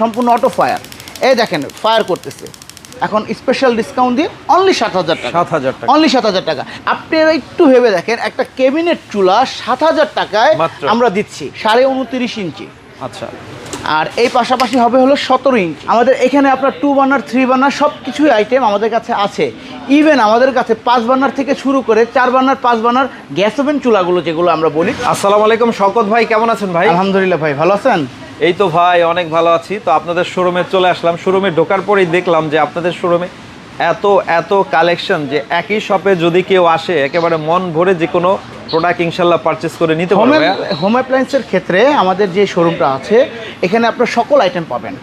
সম্পূর্ণ auto fire এই দেখেন ফায়ার করতেছে। এখন স্পেশাল ডিসকাউন্ট দিয়ে অনলি সাত হাজার টাকা। সাত হাজার টাকা। অনলি সাত হাজার টাকা। আপনারা একটু ভেবে দেখেন একটা ক্যাবিনেট চুলা সাত হাজার টাকায় আমরা দিচ্ছি সাড়ে উনত্রিশ ইঞ্চি। আচ্ছা। আর এই পাশাপাশি হবে হলো সতেরো ইঞ্চি। আমাদের এখানে আপনার টু বার্নার থ্রি বার্নার সব কিছুই আইটেম আমাদের কাছে আছে। ইভেন আমাদের কাছে পাঁচ বার্নার থেকে শুরু করে চার বার্নার পাঁচ বার্নার গ্যাস ওভেন চুলাগুলো যেগুলো আমরা বলি। আসসালামু আলাইকুম শকত ভাই কেমন আছেন ভাই? আলহামদুলিল্লাহ ভাই ভালো আছেন? এই তো ভাই, অনেক ভালো আছি। তো আপনাদের শোরুমে চলে আসলাম। শোরুমে ঢোকার পরেই দেখলাম যে আপনাদের শোরুমে এত এত কালেকশন যে একই শপে যদি কেউ আসে, একেবারে মন ভরে যে কোনো প্রোডাক্ট ইনশাল্লাহ পারচেস করে নিতে হোম অ্যাপ্লায়েন্সের ক্ষেত্রে আমাদের যে শোরুমটা আছে, এখানে আপনার সকল আইটেম পাবেন।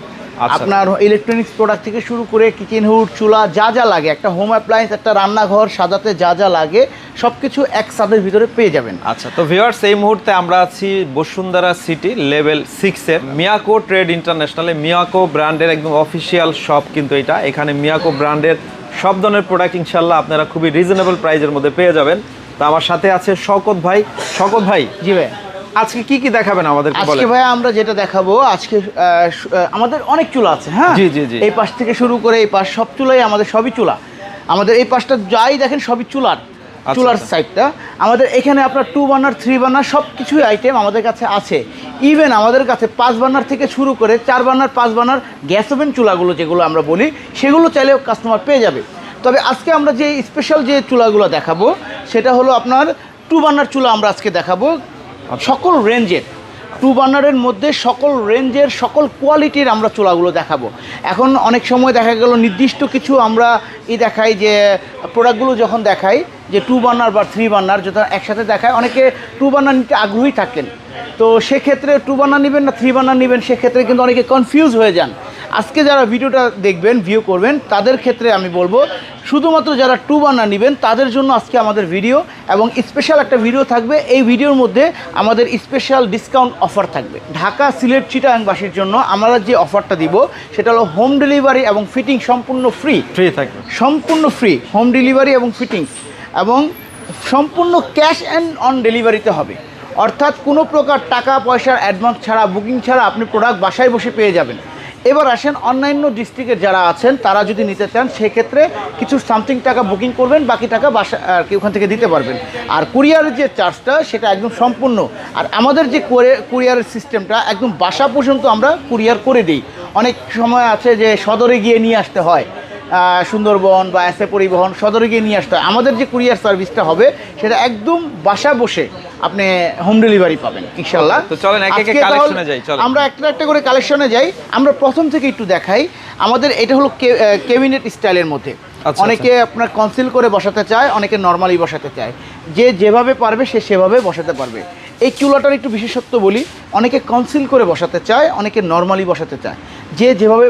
আপনার ইলেকট্রনিক্স প্রোডাক্ট থেকে শুরু করে কিচেন হুড চুলা যা যা লাগে একটা হোম অ্যাপ্লায়েন্স একটা রান্নাঘর সাজাতে যা যা লাগে সব কিছু এক ছাদের ভিতরে পেয়ে যাবেন। আচ্ছা তো ভিউয়ার্স এই মুহূর্তে আমরা আছি বসুন্ধরা সিটি লেভেল সিক্সের মিয়াকো ট্রেড ইন্টারন্যাশনালে মিয়াকো ব্র্যান্ডের একদম অফিসিয়াল শপ কিন্তু এটা। এখানে মিয়াকো ব্র্যান্ডের সব ধরনের প্রোডাক্ট ইনশাল্লাহ আপনারা খুবই রিজনেবল প্রাইজের মধ্যে পেয়ে যাবেন। তো আমার সাথে আছে শকত ভাই। শওকত ভাই জি ভাই। আজকে কি কি দেখাবেন আমাদের আজকে ভাই আমরা যেটা দেখাবো আজকে আমাদের অনেক চুলা আছে হ্যাঁ? জি, জি, জি। এই পাশ থেকে শুরু করে এই পাশ সব চুলাই আমাদের সবই চুলা। আমাদের এই পাশটা যাই দেখেন সবই চুলার চুলার আচ্ছা। সাইডটা আমাদের এখানে আপনার টু বার্নার থ্রি বার্নার সব কিছুই আইটেম আমাদের কাছে আছে। ইভেন আমাদের কাছে পাঁচ বার্নার থেকে শুরু করে চার বার্নার পাঁচ বার্নার গ্যাস ওভেন চুলাগুলো যেগুলো আমরা বলি সেগুলো চাইলেও কাস্টমার পেয়ে যাবে। তবে আজকে আমরা যে স্পেশাল যে চুলাগুলো দেখাবো সেটা হলো আপনার টু বার্নার চুলা আমরা আজকে দেখাবো। সকল রেঞ্জের টু বার্নারের মধ্যে সকল রেঞ্জের সকল কোয়ালিটির আমরা চুলাগুলো দেখাবো। এখন অনেক সময় দেখা গেল নির্দিষ্ট কিছু আমরা ই দেখাই যে প্রোডাক্টগুলো যখন দেখাই, যে টু বার্নার বা থ্রি বার্নার যখন একসাথে দেখায়, অনেকে টু বার্নার নিতে আগ্রহী থাকেন। তো সেক্ষেত্রে টু বার্নার নেবেন না থ্রি বার্নার নেবেন, সেক্ষেত্রে কিন্তু অনেকে কনফিউজ হয়ে যান। আজকে যারা ভিডিওটা দেখবেন ভিউ করবেন, তাদের ক্ষেত্রে আমি বলব শুধুমাত্র যারা টু বার্নার নেবেন তাদের জন্য আজকে আমাদের ভিডিও এবং স্পেশাল একটা ভিডিও থাকবে। এই ভিডিওর মধ্যে আমাদের স্পেশাল ডিসকাউন্ট অফার থাকবে। ঢাকা সিলেট চিটাংবাসীর জন্য আমরা যে অফারটা দিব সেটা হলো হোম ডেলিভারি এবং ফিটিং সম্পূর্ণ ফ্রি ফ্রি থাকবে। সম্পূর্ণ ফ্রি হোম ডেলিভারি এবং ফিটিংস এবং সম্পূর্ণ ক্যাশ অ্যান্ড অন ডেলিভারিতে হবে। অর্থাৎ কোনো প্রকার টাকা পয়সার অ্যাডভান্স ছাড়া বুকিং ছাড়া আপনি প্রোডাক্ট বাসায় বসে পেয়ে যাবেন। এবার আসেন অন্যান্য ডিস্ট্রিক্টের যারা আছেন, তারা যদি নিতে চান, সেক্ষেত্রে কিছু সামথিং টাকা বুকিং করবেন, বাকি টাকা বাসা, আর কি, ওখান থেকে দিতে পারবেন। আর কুরিয়ারের যে চার্জটা সেটা একদম সম্পূর্ণ। আর আমাদের যে কুরিয়ারের সিস্টেমটা একদম বাসা পর্যন্ত আমরা কুরিয়ার করে দিই। অনেক সময় আছে যে সদরে গিয়ে নিয়ে আসতে হয়। সুন্দরবন বা এসে পরিবহন সদরে গিয়ে নিয়ে আসতে হয়। আমাদের যে কুরিয়ার সার্ভিসটা হবে সেটা একদম বাসা বসে আপনি হোম ডেলিভারি পাবেন ইনশাল্লাহ তো চলেন একে একে কালেকশনে যাই, চলেন। আমরা একটা একটা করে কালেকশনে যাই। আমরা প্রথম থেকে একটু দেখাই। আমাদের এটা হলো কেবিনেট স্টাইলের মধ্যে। আচ্ছা, অনেকে আপনার কনসিল করে বসাতে চায় অনেকে নর্মালি বসাতে চায়। যে যেভাবে পারবে সে সেভাবে বসাতে পারবে। এই কিউলাটার একটু বিশেষত্ব বলি অনেকে কনসিল করে বসাতে চায় অনেকে নর্মালি বসাতে চায়। যে যেভাবে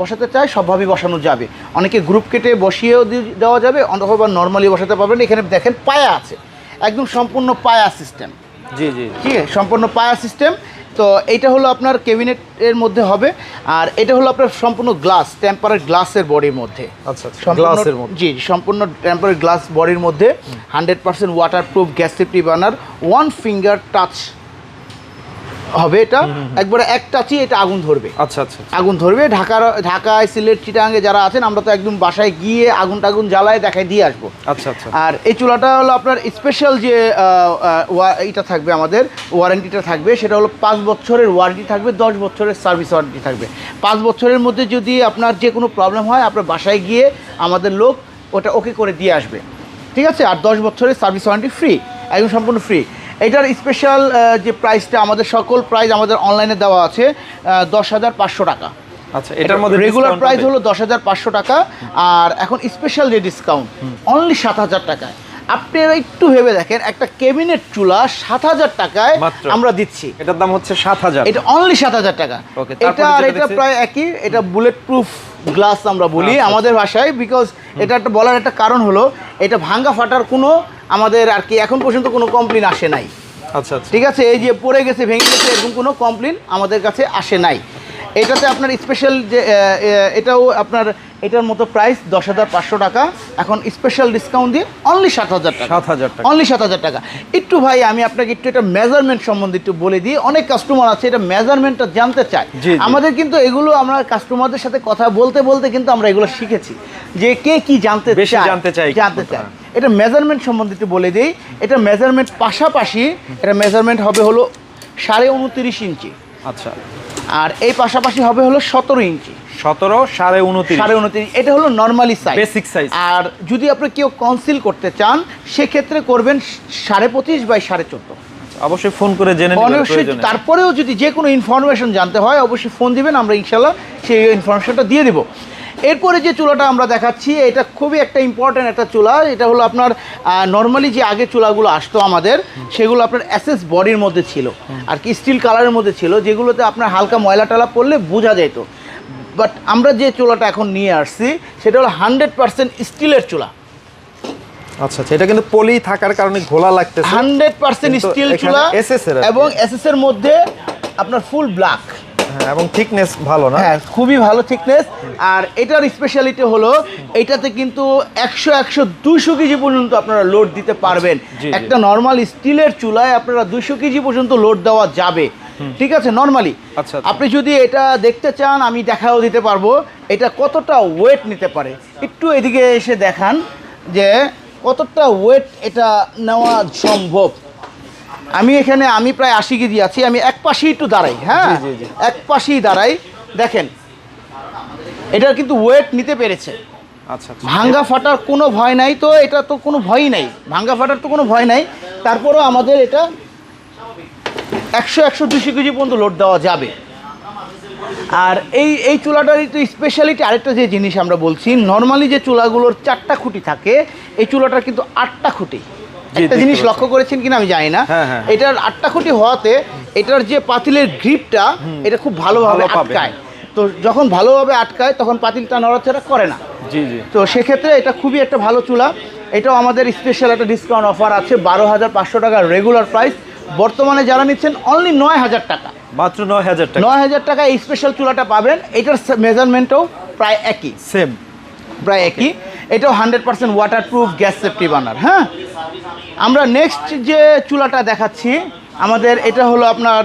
বসাতে চায় সবভাবেই বসানো যাবে। অনেকে গ্রুপ কেটে বসিয়েও দেওয়া যাবে অথবা নর্মালি বসাতে পারবেন এখানে দেখেন পায়া আছে। একদম সম্পূর্ণ পায়া সিস্টেম জি জি। ঠিক আছে সম্পূর্ণ পায়া সিস্টেম তো এটা হলো আপনার ক্যাবিনেটের মধ্যে হবে। আর এটা হলো আপনার সম্পূর্ণ গ্লাস টেম্পারেট গ্লাসের বডির মধ্যে। আচ্ছা আচ্ছা গ্লাসের মধ্যে। জি সম্পূর্ণ টেম্পারেট গ্লাস বডির মধ্যে hundred percent waterproof gas safety burner one finger touch হবে এটা। একবারে এক টাচই এটা আগুন ধরবে। আচ্ছা আচ্ছা আচ্ছা। আগুন ধরবে। ঢাকার ঢাকায় সিলেট চিটাঙ্গে যারা আছেন আমরা তো একদম বাসায় গিয়ে আগুন টাগুন জ্বালায় দেখায় দিয়ে আসব। আচ্ছা আচ্ছা। আর এই চুলাটা হলো আপনার স্পেশাল যে এইটা থাকবে আমাদের ওয়ারেন্টিটা থাকবে। সেটা হলো পাঁচ বছরের ওয়ারেন্টি থাকবে দশ বছরের সার্ভিস ওয়ারেন্টি থাকবে। পাঁচ বছরের মধ্যে যদি আপনার যে কোনো প্রবলেম হয় আপনার বাসায় গিয়ে আমাদের লোক ওটা ওকে করে দিয়ে আসবে। ঠিক আছে? আর দশ বছরের সার্ভিস ওয়ারেন্টি ফ্রি একদম সম্পূর্ণ ফ্রি এটার স্পেশাল যে প্রাইসটা আমাদের সকল প্রাইস আমাদের অনলাইনে দেওয়া আছে দশ হাজার পাঁচশো টাকা। আচ্ছা এটার মধ্যে রেগুলার প্রাইস হলো দশ হাজার পাঁচশো টাকা আর এখন স্পেশাল যে ডিসকাউন্ট অনলি সাত হাজার টাকায়। আপনারা একটু ভেবে দেখেন একটা ক্যাবিনেট চুলা সাত হাজার টাকায় আমরা দিচ্ছি। এটার দাম হচ্ছে সাত হাজার। এটা অনলি সাত হাজার টাকা। এটা আর এটা প্রায় একই এটা বুলেট প্রুফ গ্লাস আমরা বলি আচ্ছা, আমাদের ভাষায় বিকজ এটা একটা বলার একটা কারণ হলো এটা ভাঙ্গা ফাটার কোনো আমাদের আর কি এখন পর্যন্ত কোনো কমপ্লেন আসে নাই। আচ্ছা আচ্ছা। ঠিক আছে এই যে পড়ে গেছে ভেঙে গেছে এরকম কোনো কমপ্লেন আমাদের কাছে আসে নাই। এটাতে আপনার স্পেশাল যে এটাও আপনার এটার মতো প্রাইস দশ হাজার পাঁচশো টাকা। এখন স্পেশাল ডিসকাউন্ট দিয়ে অনলি সাত হাজার টাকা। সাত হাজার টাকা। অনলি সাত হাজার টাকা। একটু ভাই আমি আপনাকে একটু এটা মেজারমেন্ট সম্বন্ধে একটু বলে দিই। অনেক কাস্টমার আছে এটা মেজারমেন্টটা জানতে চায়। আমাদের কিন্তু এগুলো আমরা কাস্টমারদের সাথে কথা বলতে বলতে কিন্তু আমরা এগুলো শিখেছি। যে কে কি জানতে জানতে চায় জানতে চায়। এটা মেজারমেন্ট সম্বন্ধে একটু বলে দিই। এটা মেজারমেন্ট পাশাপাশি এটা মেজারমেন্ট হবে হলো সাড়ে উনত্রিশ ইঞ্চি। আচ্ছা। আর এই পাশাপাশি হবে হলো সতেরো ইঞ্চি। সতেরো সাড়ে উনত্রিশ। সাড়ে উনত্রিশ। এটা হলো নর্মালি সাইজ বেসিক সাইজ আর যদি আপনি কেউ কনসিল করতে চান সেক্ষেত্রে করবেন সাড়ে পঁচিশ বাই সাড়ে চোদ্দ। অবশ্যই ফোন করে জেনে অবশ্যই তারপরেও যদি যে কোনো ইনফরমেশন জানতে হয় অবশ্যই ফোন দিবেন আমরা ইনশাল্লাহ সেই ইনফরমেশনটা দিয়ে দেবো। এরপরে যে চুলাটা আমরা দেখাচ্ছি এটা খুবই একটা ইম্পর্ট্যান্ট একটা চুলা। এটা হলো আপনার নর্মালি যে আগে চুলাগুলো আসতো আমাদের সেগুলো আপনার অ্যাসেস বডির মধ্যে ছিল। আর কি স্টিল কালারের মধ্যে ছিল যেগুলোতে আপনার হালকা ময়লা টলা পড়লে বোঝা যেত। বাট আমরা যে চুলাটা এখন নিয়ে আসছি সেটা হলো হান্ড্রেড পার্সেন্ট স্টিলের চুলা। আচ্ছা আচ্ছা এটা কিন্তু পলি থাকার কারণে ঘোলা লাগতেছে। হান্ড্রেড পার্সেন্ট স্টিল চুলা এবং এসএস এর মধ্যে আপনার ফুল ব্ল্যাক এবং থিকনেস ভালো না? হ্যাঁ খুবই ভালো থিকনেস আর এটার স্পেশালিটি হলো এটাতে কিন্তু একশো একশো দুইশো কেজি পর্যন্ত আপনারা লোড দিতে পারবেন। একটা নর্মাল স্টিলের চুলায় আপনারা দুইশো কেজি পর্যন্ত লোড দেওয়া যাবে। ঠিক আছে? নর্মালি আচ্ছা, আচ্ছা। আপনি যদি এটা দেখতে চান আমি দেখাও দিতে পারব। এটা কতটা ওয়েট নিতে পারে? একটু এদিকে এসে দেখান যে কতটা ওয়েট এটা নেওয়া সম্ভব। আমি এখানে আমি প্রায় আশি কেজি আছি আমি এক পাশেই একটু দাঁড়াই হ্যাঁ। এক পাশেই দাঁড়াই। দেখেন এটার কিন্তু ওয়েট নিতে পেরেছে। আচ্ছা আচ্ছা। ভাঙ্গা ফাটার কোনো ভয় নাই তো এটা তো কোনো ভয়ই নাই। ভাঙ্গা ফাটার তো কোনো ভয় নাই। তারপরেও আমাদের এটা একশো একশো দুশো কেজি পর্যন্ত লোড দেওয়া যাবে। আর এই এই চুলাটারই তো স্পেশালিটি আরেকটা যে জিনিস আমরা বলছি নর্মালি যে চুলাগুলোর চারটা খুঁটি থাকে এই চুলাটার কিন্তু আটটা খুঁটি। একটা জিনিস লক্ষ্য করেছেন কিনা আমি জানি না। হ্যাঁ, হ্যাঁ। এটার আটটা খুঁটি হওয়াতে এটার যে পাতিলের গ্রিপটা এটা খুব ভালোভাবে। আটকায়। তো যখন ভালোভাবে আটকায় তখন পাতিলটা নড়াচড়া করে না। জি জি। তো সেক্ষেত্রে এটা খুবই একটা ভালো চুলা। এটাও আমাদের স্পেশাল একটা ডিসকাউন্ট অফার আছে বারো হাজার পাঁচশো টাকার রেগুলার প্রাইস বর্তমানে যারা নিচ্ছেন অনলি নয় হাজার টাকা। মাত্র নয় হাজার টাকা। নয় হাজার টাকা এই স্পেশাল চুলাটা পাবেন। এটার মেজারমেন্টও প্রায় একই। সেম প্রায় একই। এটাও hundred percent waterproof gas safety burner হ্যাঁ? আমরা নেক্সট যে চুলাটা দেখাচ্ছি আমাদের এটা হলো আপনার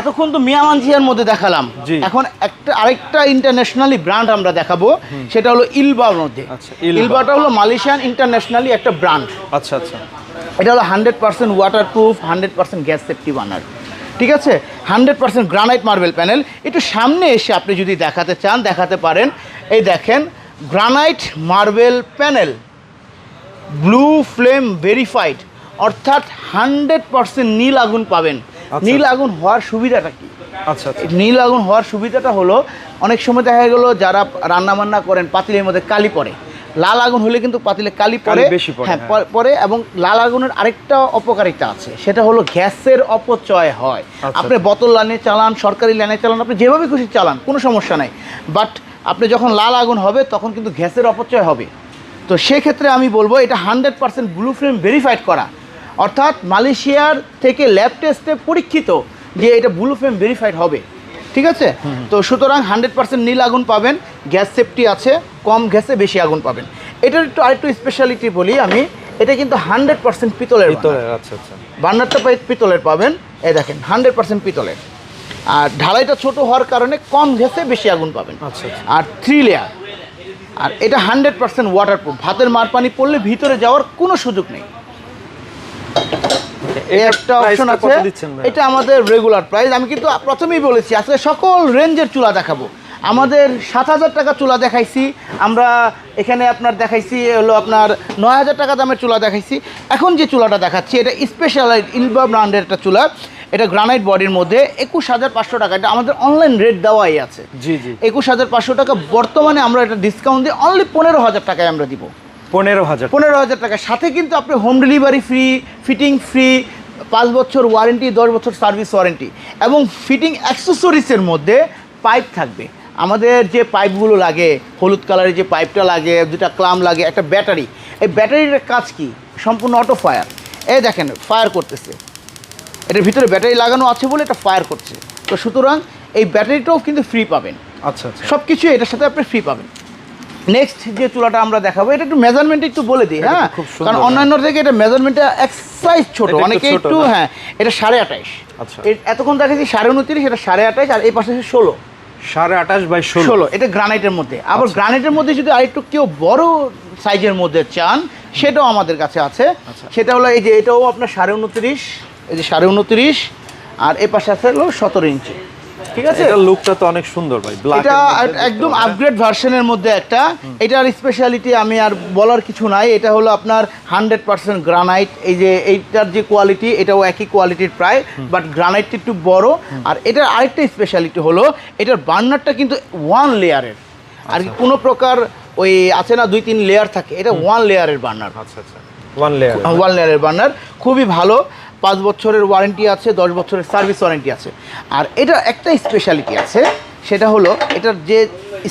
এতক্ষণ তো মিয়ামানজিয়ার মধ্যে দেখালাম। এখন একটা আরেকটা ইন্টারন্যাশনালি ব্র্যান্ড আমরা দেখাবো সেটা হলো ইলবার মধ্যে। আচ্ছা, ইলবাটা হলো মালয়েশিয়ান ইন্টারন্যাশনালি একটা ব্র্যান্ড আচ্ছা আচ্ছা। এটা হলো hundred percent waterproof hundred percent gas safety burner ঠিক আছে? Hundred percent granite marble panel একটু সামনে এসে আপনি যদি দেখাতে চান দেখাতে পারেন। এই দেখেন granite marble panel blue flame verified অর্থাৎ হান্ড্রেড পার্সেন্ট নীল আগুন পাবেন। আচ্ছা। নীল আগুন হওয়ার সুবিধাটা কি? আচ্ছা আচ্ছা। নীল আগুন হওয়ার সুবিধাটা হলো অনেক সময় দেখা গেল যারা রান্না বান্না করেন পাতিলের মধ্যে কালি পড়ে। লাল আগুন হলে কিন্তু পাতিলে কালি পরে বেশি হ্যাঁ পরে এবং লাল আগুনের আরেকটা অপকারিতা আছে সেটা হলো গ্যাসের অপচয় হয়। আচ্ছা। আপনি বোতল লাইনে চালান সরকারি লাইনে চালান আপনি যেভাবে খুশি চালান কোনো সমস্যা নাই। বাট আপনি যখন লাল আগুন হবে তখন কিন্তু গ্যাসের অপচয় হবে। তো সেক্ষেত্রে আমি বলব এটা hundred percent blue flame verified করা। অর্থাৎ মালয়েশিয়ার থেকে ল্যাব টেস্টে পরীক্ষিত যে এটা ব্লু ফ্লেম ভেরিফাইড হবে। ঠিক আছে? তো সুতরাং হান্ড্রেড পার্সেন্ট নীল আগুন পাবেন গ্যাস সেফটি আছে কম গ্যাসে বেশি আগুন পাবেন। এটার একটু আরেকটু স্পেশালিটি বলি আমি এটা কিন্তু হান্ড্রেড পার্সেন্ট পিতলের। ভিতরে আচ্ছা আচ্ছা। বার্নারটা পাই পিতলের পাবেন। এ দেখেন হান্ড্রেড পার্সেন্ট পিতলের। আর ঢালাইটা ছোট হওয়ার কারণে কম গ্যাসে বেশি আগুন পাবেন। আচ্ছা আচ্ছা। আর থ্রি লেয়ার আর এটা হান্ড্রেড পার্সেন্ট ওয়াটারপ্রুফ ভাতের মার পানি পড়লে ভিতরে যাওয়ার কোনো সুযোগ নেই। একটা অপশন আছে। এটা আমাদের রেগুলার প্রাইস আমি কিন্তু প্রথমেই বলেছি আজকে সকল রেঞ্জের চুলা দেখাবো। আমাদের সাত হাজার টাকা চুলা দেখাইছি। আমরা এখানে আপনার দেখাইছি হলো আপনার নয় হাজার টাকা দামের চুলা দেখাইছি। এখন যে চুলাটা দেখাচ্ছি এটা স্পেশাল ইলবা ব্র্যান্ডের একটা চুলা। এটা গ্রানাইট বডির মধ্যে একুশ হাজার পাঁচশো টাকা। এটা আমাদের অনলাইন রেট দেওয়াই আছে। জি জি। একুশ হাজার পাঁচশো টাকা বর্তমানে আমরা এটা ডিসকাউন্ট দিয়ে অনলি পনেরো হাজার টাকায় আমরা দিব। পনেরো হাজার। পনেরো হাজার টাকা। সাথে কিন্তু আপনি home delivery free fitting free পাঁচ বছর ওয়ারেন্টি দশ বছর সার্ভিস ওয়ারেন্টি এবং ফিটিং অ্যাক্সেসরিজের মধ্যে পাইপ থাকবে। আমাদের যে পাইপগুলো লাগে হলুদ কালারের যে পাইপটা লাগে দুটা ক্লাম লাগে একটা ব্যাটারি এই ব্যাটারির কাজ কি? সম্পূর্ণ অটো ফায়ার এই দেখেন ফায়ার করতেছে। এটার ভিতরে ব্যাটারি লাগানো আছে বলে এটা ফায়ার করছে। তো সুতরাং এই ব্যাটারিটাও কিন্তু ফ্রি পাবেন। আচ্ছা আচ্ছা। সব কিছু এটার সাথে আপনি ফ্রি পাবেন। নেক্সট যে চুলাটা আমরা দেখাবো এটা একটু মেজারমেন্ট একটু বলে দিই হ্যাঁ? কারণ হ্যাঁ। অন্যান্য থেকে এটা মেজারমেন্টটা এক সাইজ ছোট অনেকে একটু হ্যাঁ এটা সাড়ে আঠাইশ। আচ্ছা। এতক্ষণ দেখাচ্ছি সাড়ে উনত্রিশ এটা সাড়ে আঠাইশ আর এই পাশে ষোলো। সাড়ে আঠাশ বাই ষোলো। এটা গ্রানাইটের মধ্যে। আবার আচ্ছা। গ্রানাইটের মধ্যে যদি আরেকটু কেউ বড় সাইজের মধ্যে চান সেটাও আমাদের কাছে আছে। আচ্ছা। সেটা হলো এই যে এটাও আপনার সাড়ে উনত্রিশ এই যে সাড়ে উনত্রিশ আর এ পাশে আছে হলো সতেরো ইঞ্চি। ঠিক আছে? এটা লুকটা তো অনেক সুন্দর ভাই এটা একদম আপগ্রেড ভার্সনের মধ্যে একটা। এটার স্পেশালিটি আমি আর বলার কিছু নাই। এটা হলো আপনার হান্ড্রেড পার্সেন্ট গ্রানাইট এই যে এইটার যে কোয়ালিটি এটাও একই কোয়ালিটির প্রায় বাট গ্রানাইটটা একটু বড়। আর এটার আরেকটা স্পেশালিটি হলো এটার বার্নারটা কিন্তু ওয়ান লেয়ারের আর কি কোনো প্রকার ওই আছে না দুই তিন লেয়ার থাকে। এটা ওয়ান লেয়ারের বার্নার। আচ্ছা আচ্ছা। ওয়ান লেয়ার ওয়ান লেয়ারের বার্নার। খুবই ভালো। পাঁচ বছরের ওয়ারেন্টি আছে দশ বছরের সার্ভিস ওয়ারেন্টি আছে আর এটা একটা স্পেশালিটি আছে সেটা হলো এটার যে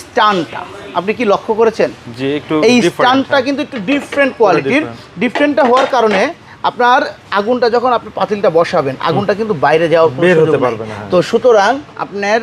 স্টানটা আপনি কি লক্ষ্য করেছেন যে একটু এই স্টানটা হ্যাঁ। কিন্তু একটু ডিফারেন্ট কোয়ালিটির। ডিফারেন্টটা হওয়ার কারণে আপনার আগুনটা যখন আপনি পাতিলটা বসাবেন আগুনটা কিন্তু বাইরে যাওয়া বের হতে। পারবে না, হ্যাঁ। তো সুতরাং আপনার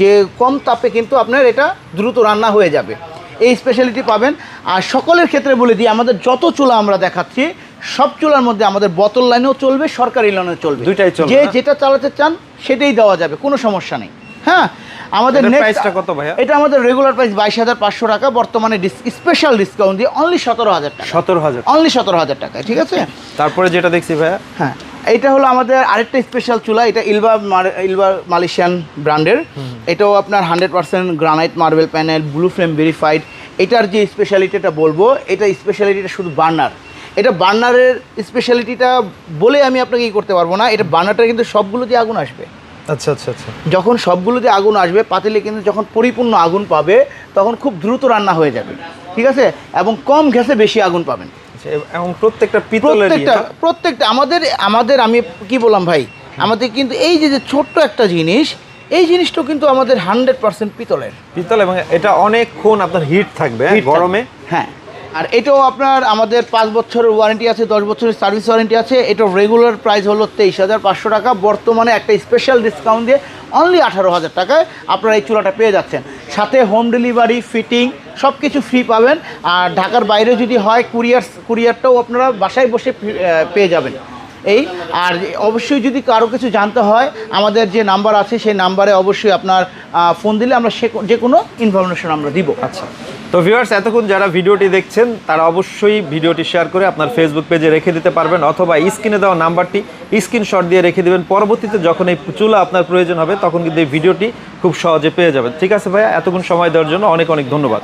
যে কম তাপে কিন্তু আপনার এটা দ্রুত রান্না হয়ে যাবে এই স্পেশালিটি পাবেন আর সকলের ক্ষেত্রে বলে দিই আমাদের যত চুলা আমরা দেখাচ্ছি সব চুলার মধ্যে আমাদের বোতল লাইনেও চলবে সরকারি লাইনেও চলবে। দুইটাই চলবে, যে যেটা চালাতে চান সেটাই দেওয়া যাবে কোনো সমস্যা নেই। হ্যাঁ? আমাদের next- কত ভাইয়া? এটা আমাদের রেগুলার প্রাইস বাইশ হাজার পাঁচশো টাকা বর্তমানে স্পেশাল ডিসকাউন্ট দিয়ে অনলি সতেরো হাজার টাকা। সতেরো হাজার অনলি সতেরো হাজার টাকা ঠিক আছে? তারপরে যেটা দেখছি ভাইয়া? হ্যাঁ এটা হলো আমাদের আরেকটা স্পেশাল চুলা এটা ইলবা ইলবা মালয়েশিয়ান ব্র্যান্ডের। এটাও আপনার hundred percent granite marble panel blue flame verified এটার যে স্পেশালিটিটা বলব এটা স্পেশালিটিটা শুধু বার্নার। এটা বার্নারের স্পেশালিটিটা বলে আমি আপনাকে ই করতে পারব না। এটা বার্নারটা কিন্তু সবগুলো দিয়ে আগুন আসবে। আচ্ছা আচ্ছা আচ্ছা। যখন সবগুলোতে আগুন আসবে পাতিলে কিন্তু যখন পরিপূর্ণ আগুন পাবে তখন খুব দ্রুত রান্না হয়ে যাবে। ঠিক আছে? এবং কম গ্যাসে বেশি আগুন পাবেন। আচ্ছা, এবং প্রত্যেকটা প্রত্যেকটা প্রত্যেকটা আমাদের আমাদের আমি কি বললাম ভাই? আমাদের কিন্তু এই যে যে ছোট্ট একটা জিনিস এই জিনিসটা কিন্তু আমাদের হান্ড্রেড পার্সেন্ট পিতলের। পিতল এবং এটা অনেকক্ষণ আপনার হিট থাকবে। গরমে? হ্যাঁ। আর এটাও আপনার আমাদের পাঁচ বছরের ওয়ারেন্টি আছে, দশ বছরের সার্ভিস ওয়ারেন্টি আছে। এটার রেগুলার প্রাইস হলো তেইশ হাজার পাঁচশো টাকা। বর্তমানে একটা স্পেশাল ডিসকাউন্ট দিয়ে অনলি আঠারো হাজার টাকায় আপনারা এই চুলাটা পেয়ে যাচ্ছেন। সাথে হোম ডেলিভারি ফিটিং সব কিছু ফ্রি পাবেন। আর ঢাকার বাইরে যদি হয় কুরিয়ার কুরিয়ারটাও আপনারা বাসায় বসে পেয়ে যাবেন। এই, আর অবশ্যই যদি কারও কিছু জানতে হয়, আমাদের যে নাম্বার আছে, সেই নাম্বারে অবশ্যই আপনার ফোন দিলে আমরা সে যে কোনো ইনফরমেশন আমরা দিব। আচ্ছা। তো ভিউয়ার্স এতক্ষণ যারা ভিডিওটি দেখছেন, তারা অবশ্যই ভিডিওটি শেয়ার করে আপনার ফেসবুক পেজে রেখে দিতে পারবেন, অথবা স্ক্রিনে দেওয়া নাম্বারটি স্ক্রিনশট দিয়ে রেখে দেবেন। পরবর্তীতে যখন এই চুলা আপনার প্রয়োজন হবে, তখন কিন্তু এই ভিডিওটি খুব সহজে পেয়ে যাবেন। ঠিক আছে ভাইয়া, এতক্ষণ সময় দেওয়ার জন্য অনেক অনেক ধন্যবাদ।